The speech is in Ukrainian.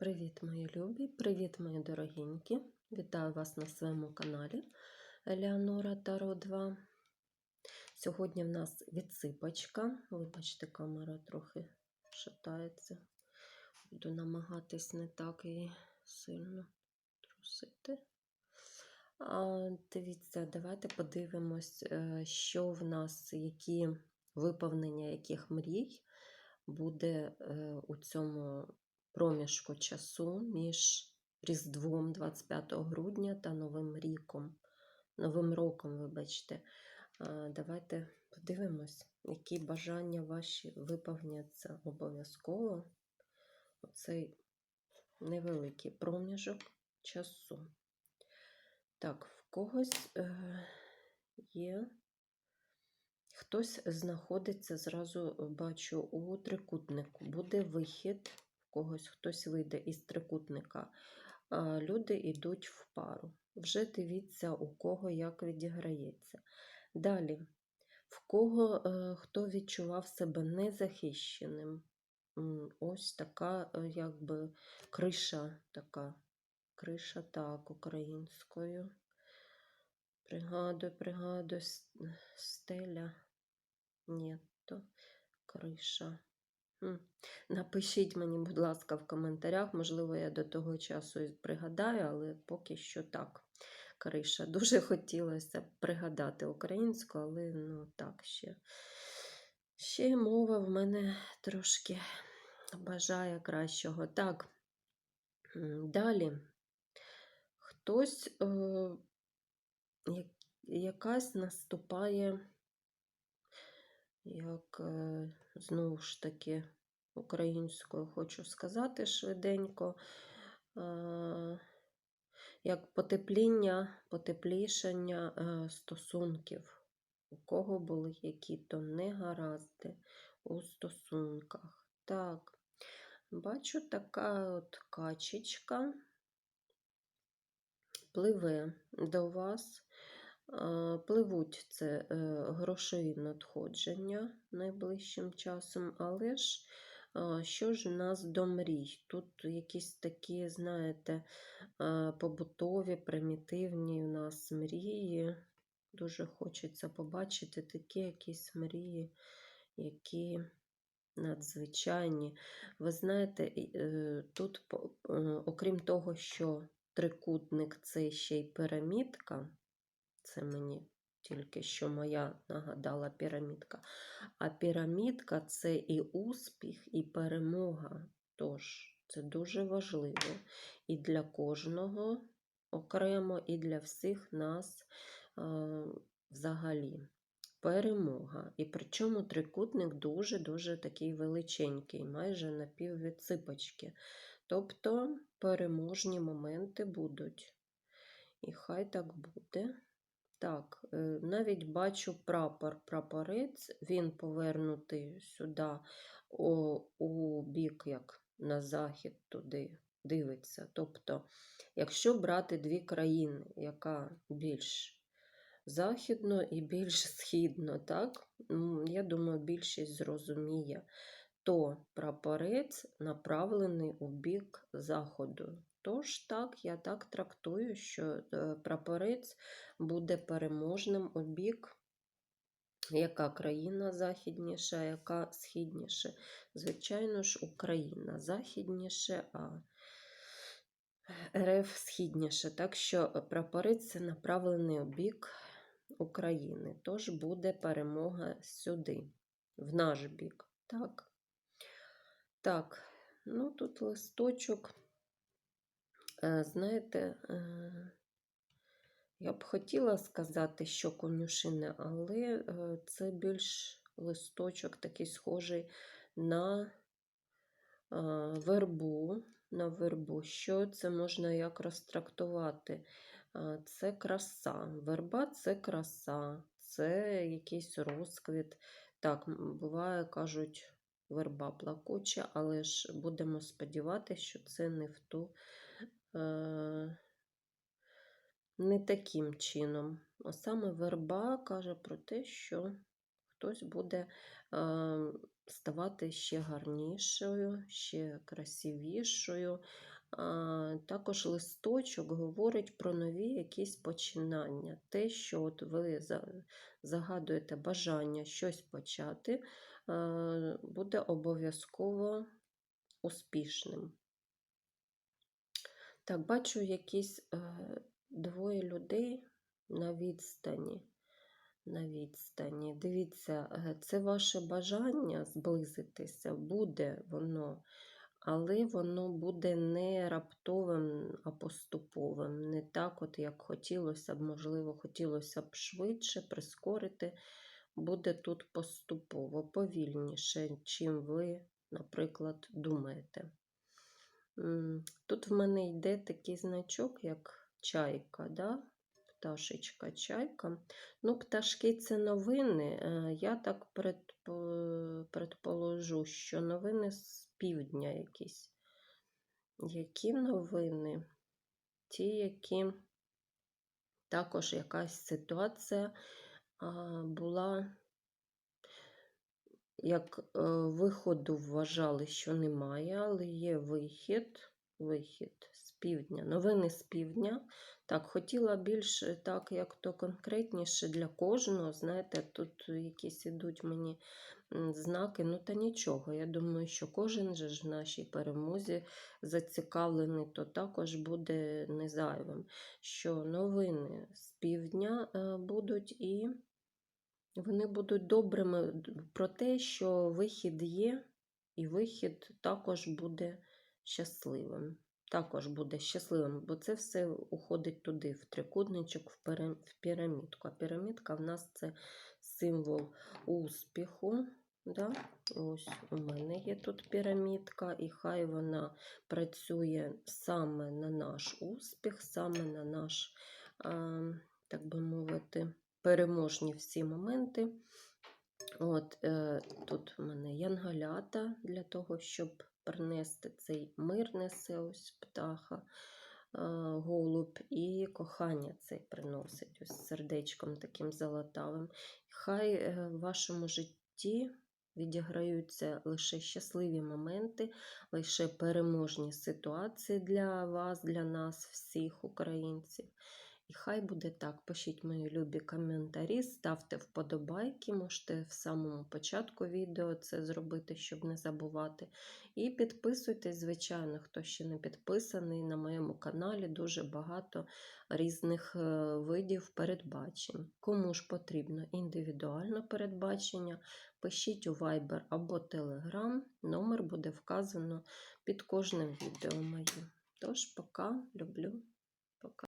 Привіт, мої любі! Привіт, мої дорогенькі! Вітаю вас на своєму каналі Елеонора Таро 2. Сьогодні в нас відсипочка. Вибачте, камера трохи шатається. Буду намагатись не так її сильно трусити. А, Дивіться, давайте подивимось, е, що в нас, які виповнення яких мрій буде е, у цьому проміжку часу між Різдвом 25 грудня та Новим ріком. Новим роком, вибачте. Давайте подивимось, які бажання ваші виповняться обов'язково у цей невеликий проміжок часу. Так, в когось е, є. Хтось знаходиться, зразу бачу, у трикутнику. Буде вихід, когось хтось вийде із трикутника. Люди йдуть в пару. Вже дивіться, у кого як відіграється. Далі, в кого е, хто відчував себе незахищеним. Ось така, е, якби криша така. Криша так, українською. Пригадую, пригадую, стеля. Ні, то криша. Напишіть мені, будь ласка, в коментарях. Можливо, я до того часу і пригадаю, але поки що так. Криша. Дуже хотілося пригадати українську, але ну так ще. Ще мова в мене трошки бажає кращого. Так. Далі. Хтось, е, якась наступає, як е, знову ж таки українською хочу сказати швиденько, е, як потепління, потеплішання е, стосунків, у кого були які-то негаразди у стосунках. Так, бачу така от качечка пливе до вас. Пливуть це е, грошові надходження найближчим часом, але ж що ж у нас до мрій? Тут якісь такі, знаєте, побутові, примітивні у нас мрії. Дуже хочеться побачити такі якісь мрії, які надзвичайні. Ви знаєте, е, тут, е, окрім того, що трикутник це ще й пірамідка, це мені тільки що моя нагадала пірамідка. А пірамідка це і успіх, і перемога. Тож це дуже важливо і для кожного окремо, і для всіх нас а, взагалі. Перемога. І причому трикутник дуже-дуже такий величенький, майже на піввідсипочки. Тобто переможні моменти будуть. І хай так буде. Так, е, навіть бачу прапор, прапорець, він повернутий сюди, о, у бік, як на захід туди дивиться. Тобто, якщо брати дві країни, яка більш західно і більш східно, так? Я думаю, більшість зрозуміє, то прапорець направлений у бік заходу. Тож так, я так трактую, що е, прапорець буде переможним у бік, яка країна західніша, яка східніше. Звичайно ж, Україна західніше, а РФ східніше. Так що прапорець це направлений у бік України. Тож буде перемога сюди, в наш бік. Так. Так, ну тут листочок. Е, Знаєте, е, я б хотіла сказати, що конюшини, але е, це більш листочок такий схожий на вербу. На вербу. Що це можна як розтрактувати? Це краса. Верба це краса, це якийсь розквіт. Так, буває, кажуть, верба плакуча, але ж будемо сподіватися, що це не в ту. Е, не таким чином. А саме верба каже про те, що хтось буде е, ставати ще гарнішою, ще красивішою. Також листочок говорить про нові якісь починання. Те, що от ви загадуєте бажання щось почати, е, буде обов'язково успішним. Так, бачу якісь е, двоє людей на відстані. На відстані. Дивіться, е, це ваше бажання зблизитися, буде воно, але воно буде не раптовим, а поступовим. Не так, от як хотілося б, можливо, хотілося б швидше прискорити. Буде тут поступово, повільніше, чим ви, наприклад, думаєте. Тут в мене йде такий значок, як чайка, да? пташечка, чайка. Ну, пташки це новини. Е, Я так предположу, що новини з півдня якісь. Які новини? Ті, які також якась ситуація була, як е, виходу вважали, що немає, але є вихід, вихід з півдня. Новини з півдня. Так, хотіла більш так, як то конкретніше для кожного. Знаєте, тут якісь ідуть мені знаки, ну та нічого. Я думаю, що кожен же ж в нашій перемозі зацікавлений, то також буде не зайвим. Що новини з півдня е, будуть і вони будуть добрими про те, що вихід є, і вихід також буде щасливим. Також буде щасливим, бо це все уходить туди, в трикутничок, в пірамідку. А пірамідка в нас це символ успіху. Да? Ось у мене є тут пірамідка, і хай вона працює саме на наш успіх, саме на наш, так би мовити, переможні всі моменти. От, е, Тут в мене янголята для того, щоб принести цей мир, несе ось птаха, е, голуб, і кохання цей приносить ось сердечком таким золотавим. Хай е, в вашому житті відіграються лише щасливі моменти, лише переможні ситуації для вас, для нас, всіх українців. І хай буде так. Пишіть мої любі коментарі, ставте вподобайки, можете в самому початку відео це зробити, щоб не забувати. І підписуйтесь, звичайно, хто ще не підписаний. На моєму каналі дуже багато різних е, видів передбачень. Кому ж потрібно індивідуальне передбачення, пишіть у Viber або Telegram. Номер буде вказано під кожним відео моїм. Тож, пока, люблю, пока.